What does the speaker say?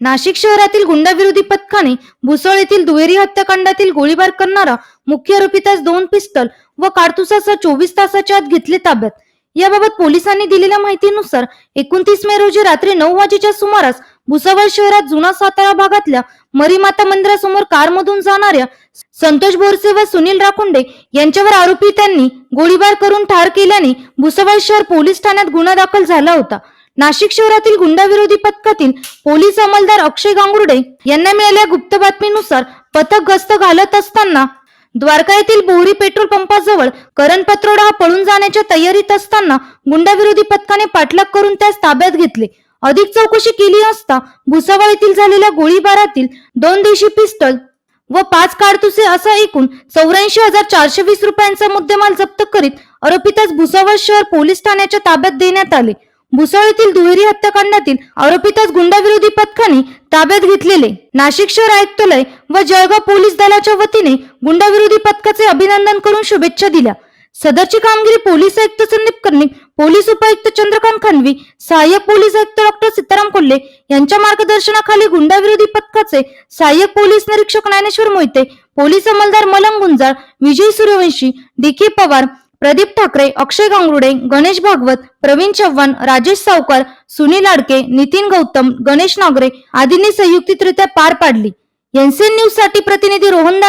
नाशिक शहरातील गुंडाविरोधी पथकाने भुसळ येथील दुहेरी हत्याकांडातील गोळीबार करणारा मुख्य आरोपीतास दोन पिस्तल व काडतुसासह चोवीस तासाच्या आत घेतले ताब्यात. याबाबत पोलिसांनी दिलेल्या माहितीनुसार एकोणतीस मे रोजी रात्री नऊ वाजेच्या सुमारास भुसावळ शहरात जुना सातारा भागातल्या मरीमाता मंदिरासमोर कारमधून जाणाऱ्या संतोष बोरसे व सुनील राखुंडे यांच्यावर आरोपी त्यांनी गोळीबार करून ठार केल्याने भुसावळ शहर पोलीस ठाण्यात गुन्हा दाखल झाला होता. नाशिक शहरातील गुंडाविरोधी पथकातील पोलीस अंमलदार अक्षय गांगुर्डे यांना मिळालेल्या गुप्त बातमीनुसार पथक गस्त घालत असताना द्वारका येथील बोहरी पेट्रोल पंपाजवळ करण पत्रोडा हा पळून जाण्याच्या तयारीत असताना गुंडाविरोधी पथकाने पाठलाग करून त्यास ताब्यात घेतले. अधिक चौकशी केली असता भुसावळ येथील झालेल्या गोळीबारातील दोन देशी पिस्टल व पाच काडतुसे असा एकूण चौऱ्याऐंशी हजार चारशे वीस रुपयांचा मुद्देमाल जप्त करीत आरोपीतास भुसावळ शहर पोलीस ठाण्याच्या ताब्यात देण्यात आले. भुसावळ येथील दुहेरी हत्याकांडातील आरोपितास गुंडाविरोधी पथकाने ताब्यात घेतलेले नाशिक शहर आयुक्तालय व जळगाव पोलीस दलाच्या वतीने गुंडाविरोधी पथकाचे अभिनंदन करून शुभेच्छा दिल्या. सदरची कामगिरी पोलीस आयुक्त संदीप कर्णिक पोलीस उपायुक्त चंद्रकांत खानवी सहाय्यक पोलीस आयुक्त डॉक्टर सीताराम कोल्हे यांच्या मार्गदर्शनाखाली गुंडाविरोधी पथकाचे सहाय्यक पोलीस निरीक्षक ज्ञानेश्वर मोहिते पोलीस अंमलदार मलंग गुंजाळ विजय सूर्यवंशी डी के पवार प्रदीप ठाकरे अक्षय गांगुर्डे गणेश भागवत प्रवीण चव्हाण राजेश सावकार सुनील आडके नितीन गौतम गणेश नागरे आदींनी संयुक्तितरित्या पार पाडली. एनसीएन न्यूजसाठी प्रतिनिधी रोहन